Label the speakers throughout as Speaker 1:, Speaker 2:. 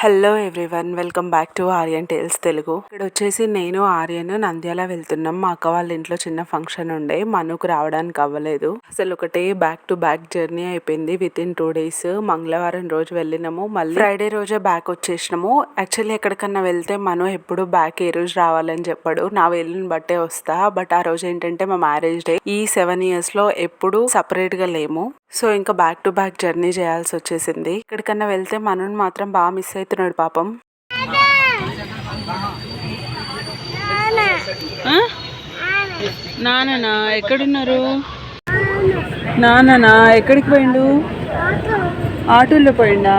Speaker 1: Hello everyone welcome back to Aryan tales Telugu ఇక్కడ వచ్చేసి నేను ఆర్యన్ నంద్యాల వెళ్తున్నాం. మా అక్క వాళ్ళ ఇంట్లో చిన్న ఫంక్షన్ ఉండే మనకు రావడానికి అవ్వలేదు. అసలు ఒకటే బ్యాక్ టు బ్యాక్ జర్నీ అయిపోయింది. విత్ ఇన్ టూ డేస్ మంగళవారం రోజు వెళ్ళినాము. మళ్ళీ ఫ్రైడే రోజే బ్యాక్ వచ్చేసినాము. యాక్చువల్లీ ఎక్కడికన్నా వెళ్తే మనం ఎప్పుడు బ్యాక్ ఏ రోజు రావాలని చెప్పాడు. నా వెళ్ళిన బట్టే వస్తా. బట్ ఆ రోజు ఏంటంటే మా మ్యారేజ్ డే ఈ సెవెన్ ఇయర్స్లో ఎప్పుడు సపరేట్గా లేము. సో ఇంకా బ్యాక్ టు బ్యాక్ జర్నీ చేయాల్సి వచ్చేసింది. ఎక్కడికన్నా వెళ్తే మనని మాత్రం బాగా మిస్ అవుతున్నాడు పాపం. నానా ఎక్కడున్నారు? నానా ఎక్కడికి పోయిండు? ఆటోలో పోయిండా?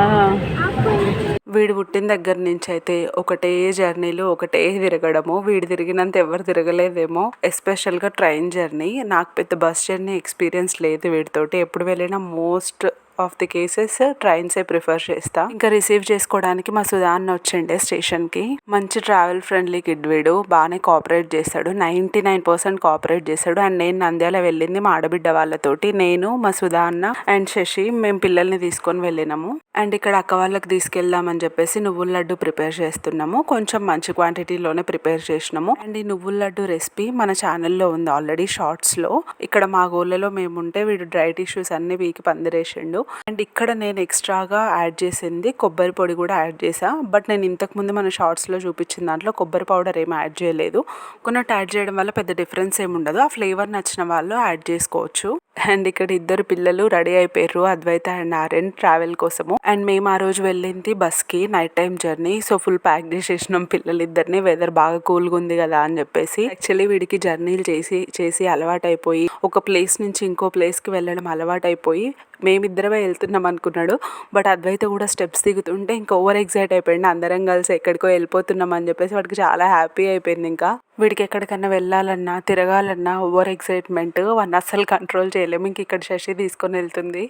Speaker 1: వీడు పుట్టిన దగ్గర నుంచి అయితే ఒకటే జర్నీలు ఒకటే తిరగడము. వీడు తిరిగినంత ఎవరు తిరగలేదేమో. ఎస్పెషల్గా ట్రైన్ జర్నీ. నాకు పెద్ద బస్ జర్నీ ఎక్స్పీరియన్స్ లేదు వీడితోటి. ఎప్పుడు వెళ్ళినా మోస్ట్ ఆఫ్ ది కేసెస్ ట్రైన్సే ప్రిఫర్ చేస్తా. ఇంకా రిసీవ్ చేసుకోవడానికి మా సుధాన్ వచ్చిండే స్టేషన్కి. మంచి ట్రావెల్ ఫ్రెండ్లీ కిడ్ వీడు. బాగానే కోఆపరేట్ చేస్తాడు. నైన్టీ నైన్ పర్సెంట్ కోఆపరేట్ చేస్తాడు. అండ్ నేను నంద్యాల వెళ్ళింది మా ఆడబిడ్డ వాళ్ళతోటి. నేను మా సుధాన్న అండ్ శశి మేము పిల్లల్ని తీసుకొని వెళ్ళినాము. అండ్ ఇక్కడ అక్క వాళ్ళకి తీసుకెళ్దామని చెప్పేసి నువ్వుల లడ్డు ప్రిపేర్ చేస్తున్నాము. కొంచెం మంచి క్వాంటిటీలోనే ప్రిపేర్ చేసినాము. అండ్ ఈ నువ్వుల లడ్డు రెసిపీ మన ఛానల్లో ఉంది ఆల్రెడీ షార్ట్స్లో. ఇక్కడ మా గోళ్ళలో మేము ఉంటే వీడు డ్రై టిష్యూస్ అన్ని వీకి పందిరేసిండు. అండ్ ఇక్కడ నేను ఎక్స్ట్రాగా యాడ్ చేసింది కొబ్బరి పొడి కూడా యాడ్ చేసా బట్ నేను ఇంతకుముందు మన షార్ట్స్లో చూపించిన దాంట్లో కొబ్బరి పౌడర్ ఏమి యాడ్ చేయలేదు. కొన్నట్టు యాడ్ చేయడం వల్ల పెద్ద డిఫరెన్స్ ఏమి ఉండదు. ఆ ఫ్లేవర్ నచ్చిన వాళ్ళు యాడ్ చేసుకోవచ్చు. అండ్ ఇక్కడ ఇద్దరు పిల్లలు రెడీ అయిపోయారు అద్వైత అండ్ ఆర్యన్ ట్రావెల్ కోసము. అండ్ మేము ఆ రోజు వెళ్ళింది బస్కి night time journey. So full pack చేసేసినాం పిల్లలు ఇద్దరిని వెదర్ బాగా కూల్గా ఉంది కదా అని చెప్పేసి. యాక్చువల్లీ వీడికి జర్నీలు చేసి చేసి అలవాటైపోయి ఒక ప్లేస్ నుంచి ఇంకో ప్లేస్కి వెళ్ళడం అలవాటైపోయి మేమిద్దరమే వెళ్తున్నాం అనుకున్నాడు. బట్ అద్వైత కూడా స్టెప్స్ దిగుతుంటే ఇంకా ఓవర్ ఎగ్జైట్ అయిపోయింది అందరం కలిసి ఎక్కడికో వెళ్ళిపోతున్నాం అని చెప్పేసి వాడికి చాలా హ్యాపీ అయిపోయింది ఇంకా. వీడికి ఎక్కడికన్నా వెళ్ళాలన్నా తిరగాలన్నా ఓవర్ ఎగ్జైట్మెంట్ వాడిని అస్సలు కంట్రోల్ చేయలేము. ఇంక ఇక్కడ శశి తీసుకొని వెళ్తుంది.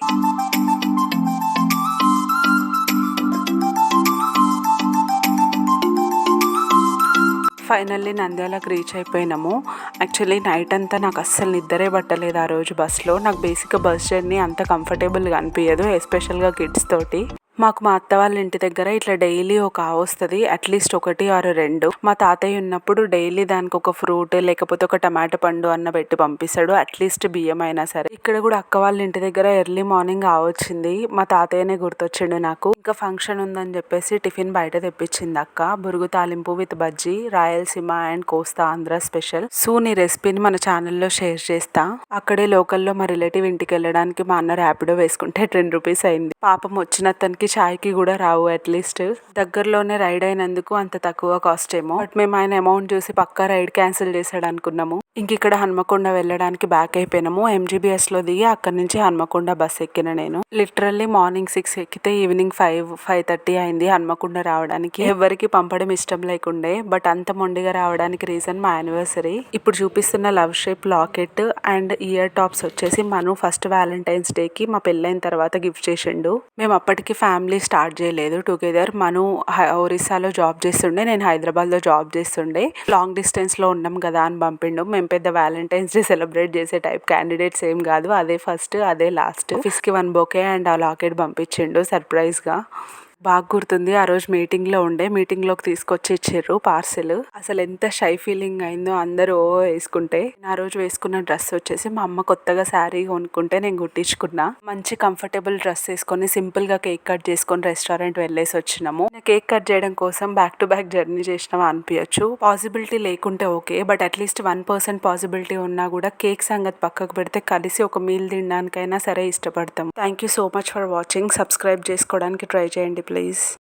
Speaker 1: ఫైనల్లీ నంద్యాలకు రీచ్ అయిపోయినాము. యాక్చువల్లీ నైట్ అంతా నాకు అస్సలు నిద్రే పట్టలేదు ఆ రోజు బస్సులో. నాకు బేసిక్గా బస్ జర్నీ అంత కంఫర్టబుల్గా అనిపించదు ఎస్పెషల్గా కిడ్స్ తోటి. మాకు మా అత్త వాళ్ళ ఇంటి దగ్గర ఇట్లా డైలీ ఒక ఆవు వస్తుంది అట్లీస్ట్ ఒకటి ఆరు రెండు. మా తాతయ్య ఉన్నప్పుడు డైలీ దానికి ఒక ఫ్రూట్ లేకపోతే ఒక టమాటో పండు అన్న పెట్టి పంపిస్తాడు అట్లీస్ట్ బియ్యం అయినా సరే. ఇక్కడ కూడా అక్క వాళ్ళ ఇంటి దగ్గర ఎర్లీ మార్నింగ్ ఆవొచ్చింది మా తాతయ్యనే గుర్తొచ్చిండు నాకు. ఇంకా ఫంక్షన్ ఉందని చెప్పేసి టిఫిన్ బయట తెప్పించింది అక్క. బురుగు తాలింపు with bajji Rayalaseema and Kosta Andhra special so నీ రెసిపీని మన ఛానల్లో షేర్ చేస్తా. అక్కడే లోకల్లో మా రిలేటివ్ ఇంటికి వెళ్ళడానికి మా అన్న ర్యాపిడో వేసుకుంటే టెన్ రూపీస్ అయింది. పాపం వచ్చిన తనకి చాయ్కి కూడా రావు అట్లీస్ట్ దగ్గరలోనే రైడ్ అయినందుకు అంత తక్కువ కాస్ట్ ఏమో. బట్ మేము ఆయన అమౌంట్ చూసి పక్కా రైడ్ క్యాన్సిల్ చేశాడు అనుకున్నాము. ఇంక ఇక్కడ హన్మకొండ వెళ్ళడానికి బ్యాక్ అయిపోయినాము. ఎంజీబీఎస్లో దిగి అక్కడ నుంచి హన్మకొండ బస్ ఎక్కిన నేను. లిటరల్లీ మార్నింగ్ సిక్స్ ఎక్కితే ఈవినింగ్ ఫైవ్ ఫైవ్ థర్టీ అయింది హన్మకొండ రావడానికి. ఎవరికి పంపడం ఇష్టం లేకుండే బట్ అంత మొండిగా రావడానికి రీజన్ మా యానివర్సరీ ఇప్పుడు చూపిస్తున్న love shape locket and ear tops వచ్చేసి మను ఫస్ట్ వ్యాలంటైన్స్ డేకి మా పెళ్ళైన తర్వాత గిఫ్ట్ చేసిండు. మేము అప్పటికి ఫ్యామిలీ స్టార్ట్ చేయలేదు. టుగెదర్ మను హై- ఒరిస్సాలో జాబ్ చేస్తుండే నేను హైదరాబాద్లో జాబ్ చేస్తుండే. లాంగ్ డిస్టెన్స్లో ఉన్నాం కదా అని పంపిండు. మేము పెద్ద వ్యాలంటైన్స్ డే సెలబ్రేట్ చేసే టైప్ క్యాండిడేట్స్ ఏం కాదు. అదే ఫస్ట్ అదే లాస్ట్ ఆఫీస్కి వన్ బొకే అండ్ ఆ లాకెట్ పంపించిండు సర్ప్రైజ్గా బాగా గుర్తుంది ఆ రోజు మీటింగ్లో ఉండే. మీటింగ్లోకి తీసుకొచ్చి ఇచ్చారు పార్సెల్. అసలు ఎంత షై ఫీలింగ్ అయిందో అందరూ ఓ వేసుకుంటే. ఆ రోజు వేసుకున్న డ్రెస్ వచ్చేసి మా అమ్మ కొత్తగా శారీ కొనుక్కుంటే నేను గుట్టించుకున్నా మంచి కంఫర్టబుల్ డ్రెస్ వేసుకొని సింపుల్గా కేక్ కట్ చేసుకొని రెస్టారెంట్ వెళ్ళేసి వచ్చినాము. కేక్ కట్ చేయడం కోసం బ్యాక్ టు బ్యాక్ జర్నీ చేసినామా అనిపించచ్చు పాసిబిలిటీ లేకుంటే okay. But at least one percent possibility ఉన్నా కూడా కేక్ సంగతి పక్కకు పెడితే కలిసి ఒక మీల్ తినడానికైనా సరే ఇష్టపడతాం. Thank you so much for watching. Subscribe చేసుకోవడానికి ట్రై చేయండి. please